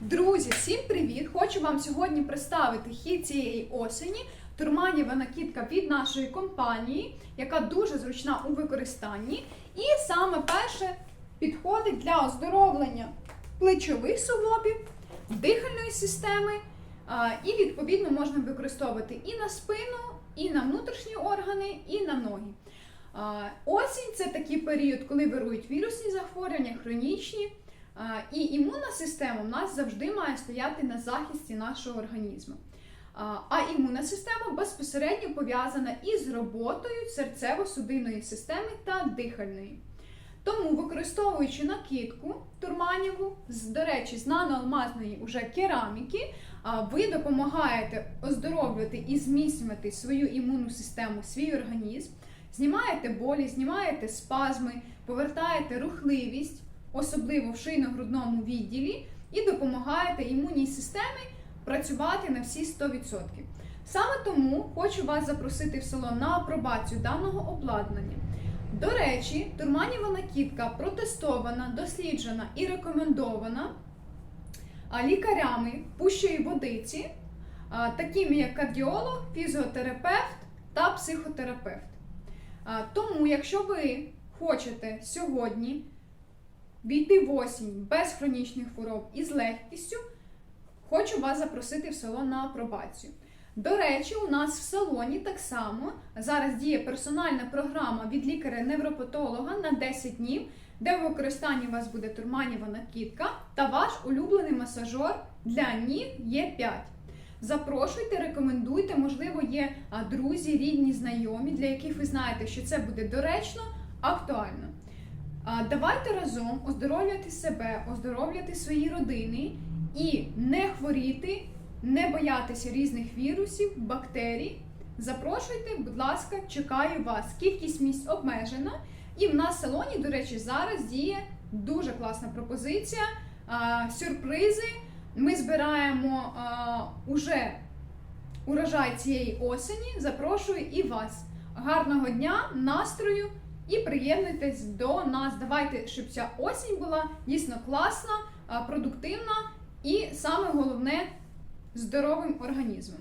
Друзі, всім привіт! Хочу вам сьогодні представити хід цієї осені. Турманєва накидка від нашої компанії, яка дуже зручна у використанні. І саме перше підходить для оздоровлення плечових суглобів, дихальної системи. І відповідно можна використовувати і на спину, і на внутрішні органи, і на ноги. Осінь це такий період, коли вирують вірусні захворювання, хронічні. І імунна система в нас завжди має стояти на захисті нашого організму. А, імунна система безпосередньо пов'язана із роботою серцево-судинної системи та дихальної. Тому, використовуючи накидку турманіву, до речі, з наноалмазної уже кераміки, ви допомагаєте оздоровлювати і зміцнювати свою імунну систему, свій організм, знімаєте болі, знімаєте спазми, повертаєте рухливість, особливо в шийно-грудному відділі, і допомагаєте імунній системі працювати на всі 100%. Саме тому хочу вас запросити в салон на апробацію даного обладнання. До речі, турманіва накидка протестована, досліджена і рекомендована лікарями пущої водиці, такими як кардіолог, фізіотерапевт та психотерапевт. Тому, якщо ви хочете сьогодні війти в осінь без хронічних хвороб і з легкістю, хочу вас запросити в салон на апробацію. До речі, у нас в салоні так само зараз діє персональна програма від лікаря-невропатолога на 10 днів, де в використанні у вас буде турманіва накидка та ваш улюблений масажер для ніг Є5. Запрошуйте, рекомендуйте, можливо, є друзі, рідні, знайомі, для яких ви знаєте, що це буде доречно, актуально. Давайте разом оздоровлювати себе, оздоровлювати свої родини і не хворіти, не боятися різних вірусів, бактерій. Запрошуйте, будь ласка, чекаю вас. Кількість місць обмежена. І в нас в салоні, до речі, зараз діє дуже класна пропозиція. Сюрпризи. Ми збираємо уже урожай цієї осені. Запрошую і вас. Гарного дня, настрою і приєднуйтесь до нас. Давайте, щоб ця осінь була дійсно класна, продуктивна і саме головне здоровим організмом.